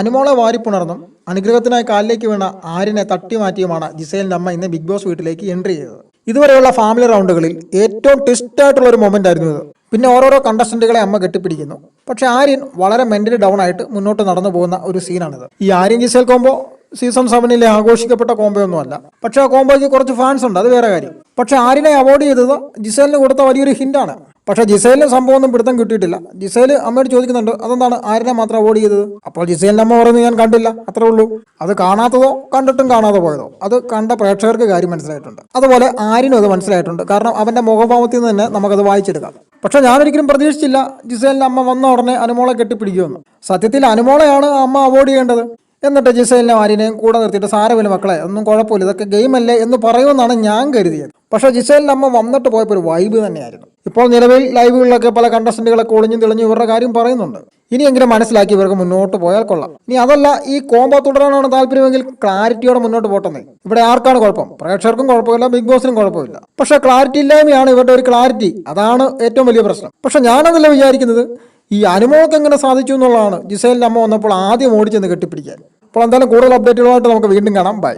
അനുമോളെ വാരിപ്പുണർന്നും അനുഗ്രഹത്തിനായി കാലിലേക്ക് വീണ ആര്യനെ തട്ടി മാറ്റിയുമാണ് ജിസേലിന്റെ അമ്മ ഇന്ന് ബിഗ് ബോസ് വീട്ടിലേക്ക് എൻട്രി ചെയ്തത്. ഇതുവരെയുള്ള ഫാമിലി റൗണ്ടുകളിൽ ഏറ്റവും ട്വിസ്റ്റ് ആയിട്ടുള്ള ഒരു മൊമെന്റ് ആയിരുന്നു ഇത്. പിന്നെ ഓരോരോ കണ്ടസ്റ്റന്റുകളെ അമ്മ കെട്ടിപ്പിടിക്കുന്നു. പക്ഷെ ആര്യൻ വളരെ മെന്റലി ഡൗൺ ആയിട്ട് മുന്നോട്ട് നടന്നു പോകുന്ന ഒരു സീനാണിത് ഈ ആര്യൻ ജിസേൽ കോമ്പോ സീസൺ സെവനിലെ ആഘോഷിക്കപ്പെട്ട കോംബോ ഒന്നുമല്ല. പക്ഷെ ആ കോമ്പോയ്ക്ക് കുറച്ച് ഫാൻസ് ഉണ്ട് അത് വേറെ കാര്യം. പക്ഷെ ആര്യനെ അവോയ്ഡ് ചെയ്തത് ജിസേലിന് കൊടുത്ത വലിയൊരു ഹിന്റാണ് പക്ഷെ ജിസേലിന് സംഭവം ഒന്നും പിടുത്തം കിട്ടിയിട്ടില്ല. ജിസൈൽ അമ്മയോട് ചോദിക്കുന്നുണ്ട് അതെന്താണ്? ആരുടെ മാത്രം അവോയ്ഡ് ചെയ്തത്? അപ്പോൾ ജിസേലിന്റെ അമ്മ പറയുന്നത് ഞാൻ കണ്ടില്ല. അത്രേ ഉള്ളൂ. അത് കാണാത്തതോ കണ്ടിട്ടും കാണാതെ പോയതോ? അത് കണ്ട പ്രേക്ഷകർക്ക് കാര്യം മനസ്സിലായിട്ടുണ്ട്. അതുപോലെ ആരിനും അത് മനസ്സിലായിട്ടുണ്ട്. കാരണം അവന്റെ മുഖഭാവത്തിൽ നിന്ന് തന്നെ നമുക്കത് വായിച്ചെടുക്കാം. പക്ഷെ ഞാനൊരിക്കലും പ്രതീക്ഷിച്ചില്ല ജിസേലിന്റെ അമ്മ വന്ന ഉടനെ അനുമോളെ കെട്ടിപ്പിടിക്കുമെന്ന്. സത്യത്തിൽ അനുമോളയാണ് അമ്മ അവോയ്ഡ് ചെയ്യേണ്ടത്. എന്നിട്ട് ജിസേലിനെ ആര്യനെയും കൂടെ നിർത്തിയിട്ട് സാരമില്ല മക്കളെ ഒന്നും കുഴപ്പമില്ല. ഇതൊക്കെ ഗെയിം അല്ലേ എന്ന് പറയുമെന്നാണ് ഞാൻ കരുതിയത്. പക്ഷേ ജിസേലിന്റെ അമ്മ വന്നിട്ട് പോയപ്പോൾ ഒരു വൈബ് തന്നെയായിരുന്നു. ഇപ്പോൾ നിലവിൽ ലൈവുകളിലൊക്കെ പല കണ്ടസ്റ്റന്റുകളൊക്കെ കൊളിഞ്ഞും തെളിഞ്ഞും ഇവരുടെ കാര്യം പറയുന്നുണ്ട്. ഇനിയെങ്കിലും മനസ്സിലാക്കി ഇവർക്ക് മുന്നോട്ട് പോയാൽ കൊള്ളാം. ഇനി അതല്ല ഈ കോംബോ തുടരാനാണ് താല്പര്യമെങ്കിൽ ക്ലാരിറ്റിയോടെ മുന്നോട്ട് പോട്ടെന്നേ. ഇവിടെ ആർക്കാണ് കുഴപ്പം? പ്രേക്ഷകർക്കും കുഴപ്പമില്ല ബിഗ് ബോസിനും കുഴപ്പമില്ല. പക്ഷെ ക്ലാരിറ്റി ഇല്ലായ്മയാണ് ഇവരുടെ ഒരു ക്ലാരിറ്റി അതാണ് ഏറ്റവും വലിയ പ്രശ്നം. പക്ഷെ ഞാനതല്ല വിചാരിക്കുന്നത് ഈ അനുമോൾക്ക് എങ്ങനെ സാധിച്ചു എന്നുള്ളതാണ്. ജിസേലിന്റെ അമ്മ വന്നപ്പോൾ ആദ്യം ഓടിച്ചെന്ന് കെട്ടിപ്പിടിക്കാൻ. അപ്പോൾ എന്തായാലും കൂടുതൽ അപ്ഡേറ്റുകളായിട്ട് നമുക്ക് വീണ്ടും കാണാം. ബൈ